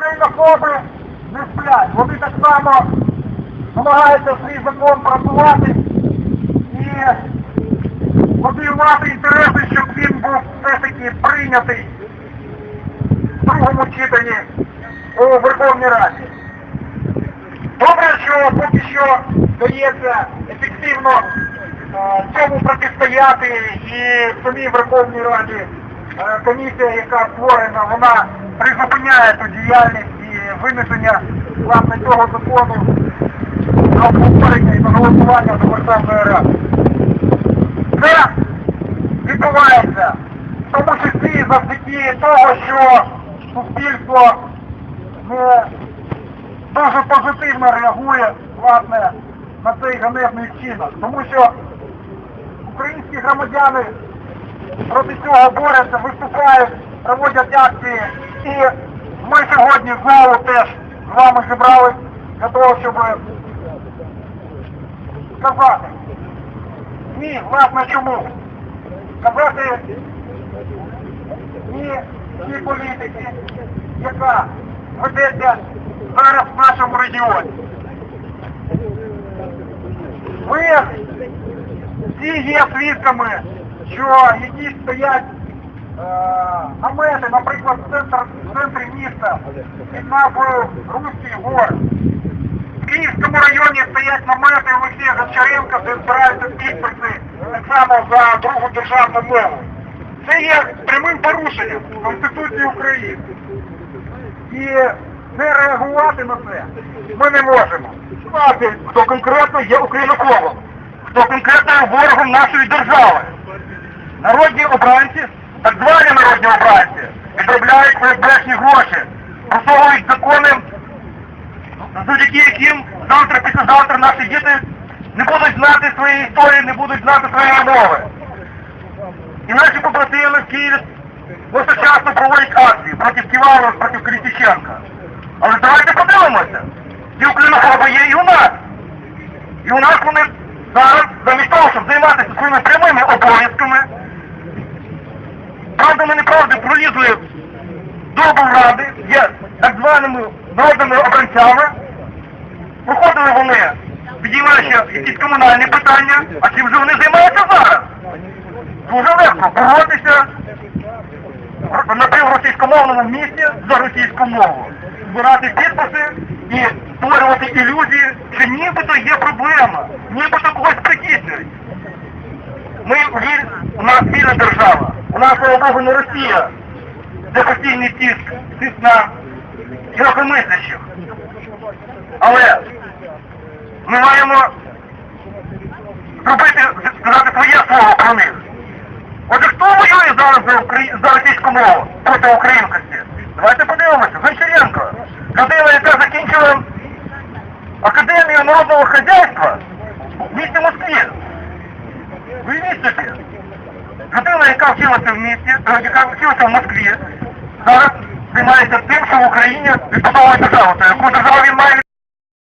Українофоби не сплять. Вони так само намагаються свій закон просувати і лобіювати інтереси, щоб він був все таки прийнятий в другому читанні у Верховній Раді. Добре, що поки що вдається ефективно е, цьому протистояти і самій Верховній Раді е, комісія, яка створена, вона призупиняє ту діяльність і винесення власне цього закону на обговорення і на голосування до Верховної Ради. Це відбувається в тому числі завдяки того, що суспільство не дуже позитивно реагує власне на цей ганебний вчинок. Тому що українські громадяни проти цього борються, виступають, проводять акції. І ми сьогодні знову теж з вами зібрались для того, щоб сказати. Ні, власне чому? Сказати ні тій політики, яка ведеться зараз в нашому регіоні. Ми всі є свідками, що якісь стоять е, намети, наприклад, в, центр, центрі міста під назвою Руський гор. В Київському районі стоять намети Олексія Гончаренка, де збираються підписи так само за другу державну мову. Це є прямим порушенням Конституції України. І не реагувати на це ми не можемо. Знати, хто конкретно є українофобом, хто конкретно є ворогом нашої держави. Народні обранці, так звані народні обранці, відробляють безбречні гроші, просовують закони, завдяки яким завтра, післязавтра наші діти не будуть знати своєї історії, не будуть знати своєї мови. І наші побратими в Києві часто проводять акції проти Ківалова, проти Колісніченка. Але давайте подивимося. Ці українофоби є і у нас. І у нас вони зараз, замість того, щоб займатися своїми прямими обов'язками, правдами неправди пролізли до облради, є так званими народними обранцями. Проходили вони, підіймаючи якісь комунальні питання, а чим же вони займаються зараз? Дуже легко боротися на півросійськомовному місці за російську мову. Збирати підписи і створювати ілюзії, що нібито є проблема, нібито когось притіснюють. Ми віль... у нас вільна держава, у нас, слава Богу, не Росія, де постійний тиск, тиск на інакомислящих. Але ми маємо зробити, сказати своє слово про них. Отже, хто воює зараз за, Украї... за російську мову проти українськості? Давайте подивимося. Гончаренко, людина, яка закінчила Академію народного хазяйства в місті Москві. Уявіть собі. Людина, яка вчилася в місті, е, яка вчилася в Москві, зараз займається тим, що в Україні відбудовує державу. Яку державу він має